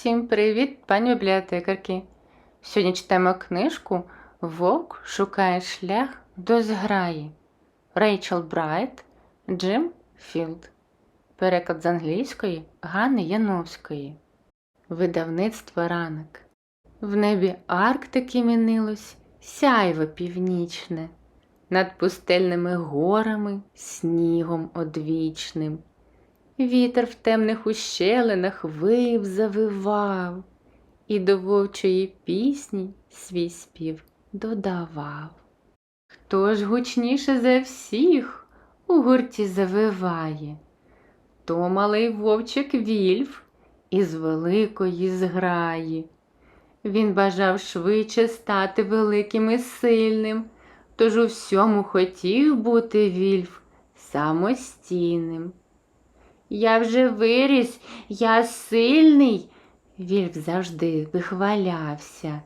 Всім привіт, пані бібліотекарки. Сьогодні читаємо книжку Вовк шукає шлях до зграї. Рейчел Брайт, Джим Філд. Переклад з англійської Ганни Яновської. Видавництво ранок. В небі Арктики мінилось сяйво північне, над пустельними горами снігом одвічним. Вітер в темних ущелинах вив, завивав, і до вовчої пісні свій спів додавав. Хто ж гучніше за всіх у гурті завиває, то малий вовчик Вільф із великої зграї. Він бажав швидше стати великим і сильним, тож у всьому хотів бути Вільф самостійним. Я вже виріс, я сильний, Вільф завжди вихвалявся,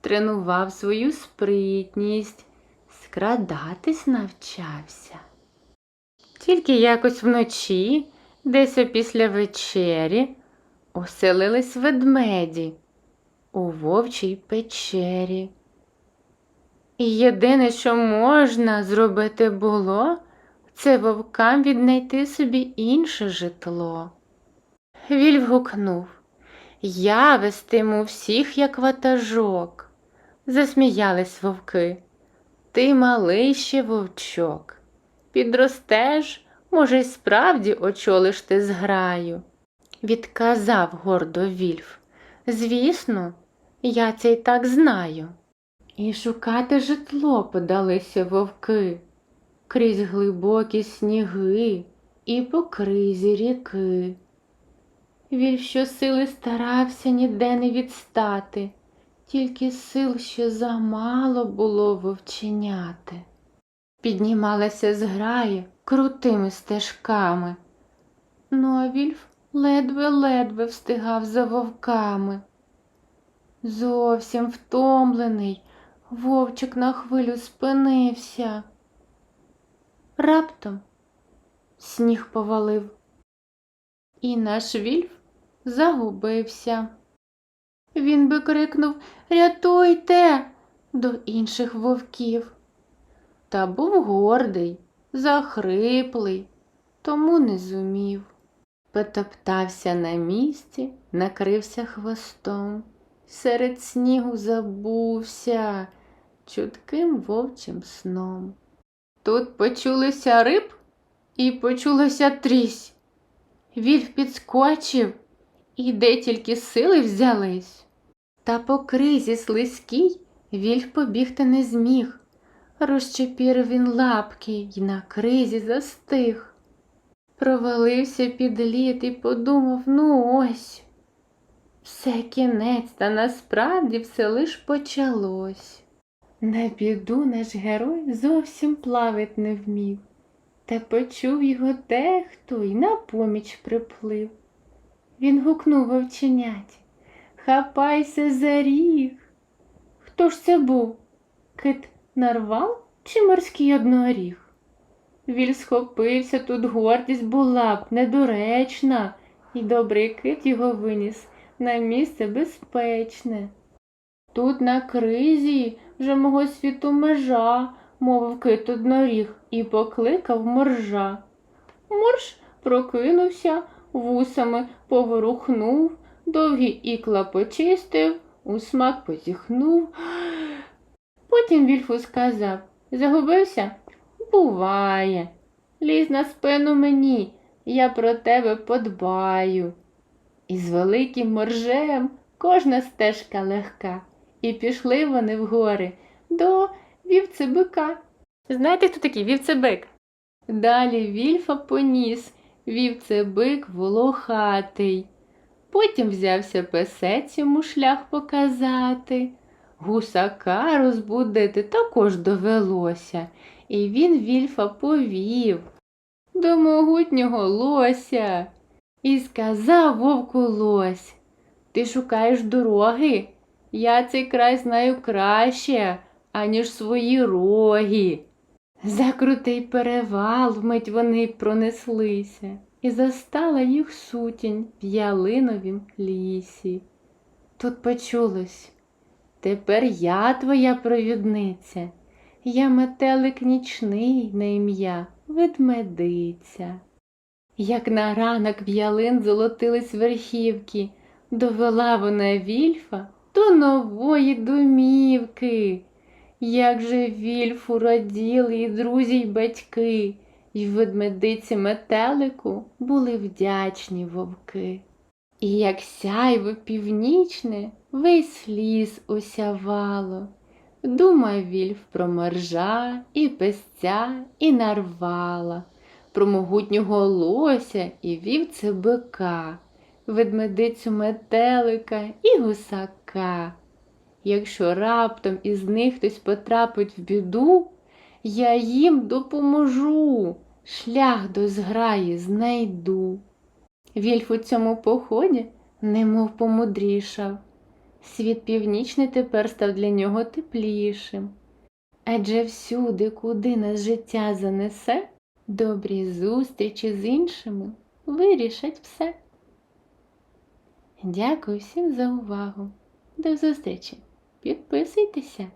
тренував свою спритність, скрадатись навчався. Тільки якось вночі, десь опісля вечері, оселились ведмеді у вовчій печері. І єдине, що можна зробити було, це вовкам віднайти собі інше житло. Вільф гукнув Я вестиму всіх, як ватажок. Засміялись вовки. Ти малий ще вовчок. Підростеш, може, й справді очолиш ти зграю. Відказав гордо Вільф. Звісно, я це й так знаю. І шукати житло подалися вовки крізь глибокі сніги і по кризі ріки. Вільф щосили старався ніде не відстати, тільки сил ще замало було вовченяти. Піднімалася зграя крутими стежками. Ну, а Вільф ледве-ледве встигав за вовками. Зовсім втомлений, вовчик на хвилю спинився. Раптом сніг повалив, і наш вільф загубився. Він би крикнув Рятуйте до інших вовків. Та був гордий, захриплий, тому не зумів. Потоптався на місці, накрився хвостом, серед снігу забувся чутким вовчим сном. Тут почулися риб і почулося трісь. Вільф підскочив, і де тільки сили взялись. Та по кризі слизькій Вільф побігти не зміг. Розчепірив він лапки й на кризі застиг. Провалився під лід і подумав, ну ось. Все кінець, та насправді все лиш почалось. На біду наш герой зовсім плавать не вмів, та почув його дехто й на поміч приплив. Він гукнув вовченяті Хапайся за ріг. Хто ж це був? Кит нарвал чи морський одноріг? Віль схопився, тут гордість була б недоречна, і добрий кит його виніс на місце безпечне. Тут на кризі вже мого світу межа, мовив кит одноріг і покликав моржа. Морж прокинувся, вусами поворухнув, довгі ікла почистив, у смак позіхнув. Потім вільфу сказав Загубився? Буває. Лізь на спину мені, я про тебе подбаю. І з великим моржем кожна стежка легка, і пішли вони в гори до вівцебика. Знаєте, хто такий вівцебик? Далі вільфа поніс, вівцебик волохатий. Потім взявся песець йому шлях показати. Гусака розбудити також довелося, і він вільфа повів до могутнього лося. І сказав вовку лось, ти шукаєш дороги? Я цей край знаю краще, аніж свої роги. За крутий перевал вмить вони пронеслися. і застала їх сутінь в ялиновім лісі. Тут почулось Тепер я твоя провідниця, я метелик нічний на ім'я ведмедиця. Як на ранок в ялин золотились верхівки, довела вона вільфа до нової домівки. Як же вільфу раділи і друзі й батьки, й ведмедиці метелику були вдячні вовки. І як сяйво північне весь ліс осявало. Думав вільф про моржа і песця, і нарвала, про могутнього лося і вівце бика, ведмедицю метелика і гусака. Якщо раптом із них хтось потрапить в біду, я їм допоможу, шлях до зграї знайду. Вільф у цьому поході немов помудрішав. Світ північний тепер став для нього теплішим. Адже всюди, куди нас життя занесе, добрі зустрічі з іншими вирішать все. Дякую всім за увагу. До зустрічі! Підписуйтеся!